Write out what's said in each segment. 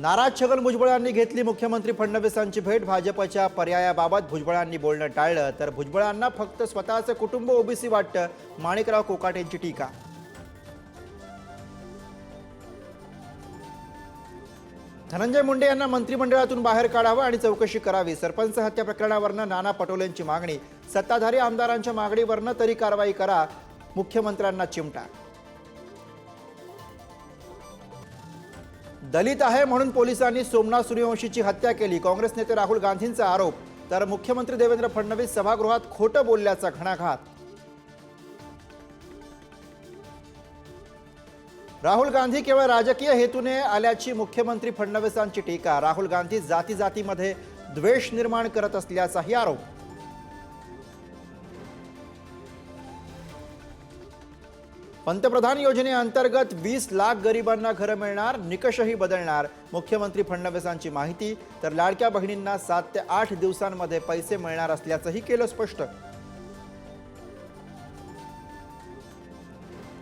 नाराज छगन भुजबळांनी घेतली मुख्यमंत्री फडणवीसांची भेट. भाजपच्या पर्यायाबाबत भुजबळांनी बोलणं टाळलं तर भुजबळांना फक्त स्वतःचं कुटुंब ओबीसी वाटतं. माणिकराव कोकाटेंची टीका. धनंजय मुंडे यांना मंत्रिमंडळातून बाहेर काढावं आणि चौकशी करावी. सरपंच हत्या प्रकरणावरनं नाना पटोलेंची मागणी. सत्ताधारी आमदारांच्या मागणीवरनं तरी कारवाई करा. मुख्यमंत्र्यांना चिमटा. दलित आहे म्हणून पोलिसांनी सोमनाथ सूर्यवंशीची हत्या केली. काँग्रेस नेते राहुल गांधींचा आरोप. तर मुख्यमंत्री देवेंद्र फडणवीस सभागृहात खोटं बोलल्याचा घणाघात. राहुल गांधी केवळ राजकीय हेतूने आल्याची मुख्यमंत्री फडणवीसांची टीका. राहुल गांधी जाती जातीमध्ये द्वेष निर्माण करत असल्याचाही आरोप. पंतप्रधान योजनेअंतर्गत वीस लाख गरिबांना घरं मिळणार निकषही बदलणार. मुख्यमंत्री फडणवीसांची माहिती तर लाडक्या बहिणींना सात ते आठ दिवसांमध्ये पैसे मिळणार असल्याचंही केलं स्पष्ट.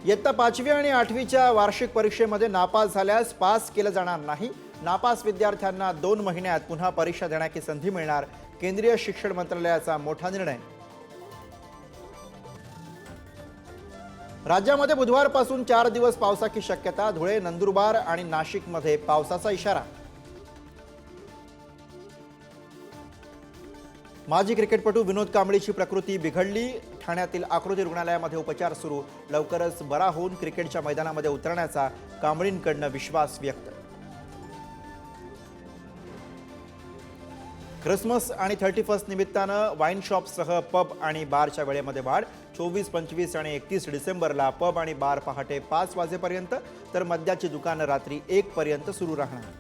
इयत्ता पाचवी आणि आठवीच्या वार्षिक परीक्षेमध्ये नापास झाल्यास पास केलं जाणार नाही. नापास विद्यार्थ्यांना दोन महिन्यात पुन्हा परीक्षा देण्याची संधी मिळणार. केंद्रीय शिक्षण मंत्रालयाचा मोठा निर्णय. राज्यामध्ये बुधवारपासून चार दिवस पावसाची शक्यता धुळे नंदुरबार आणि नाशिकमध्ये पावसाचा इशारा. माजी क्रिकेटपटू विनोद कांबळीची प्रकृती बिघडली. ठाण्यातील आकृती रुग्णालयामध्ये उपचार सुरू. लवकरच बरा होऊन क्रिकेटच्या मैदानामध्ये उतरण्याचा कांबळींकडनं विश्वास व्यक्त ख्रिसमस आणि थर्टी फर्स्ट निमित्तानं वाईन शॉपसह पब आणि बारच्या वेळेमध्ये वाढ. चोवीस पंचवीस आणि एकतीस डिसेंबरला पब आणि बार पहाटे पाच वाजेपर्यंत तर मद्याची दुकानं रात्री एकपर्यंत सुरू राहणार.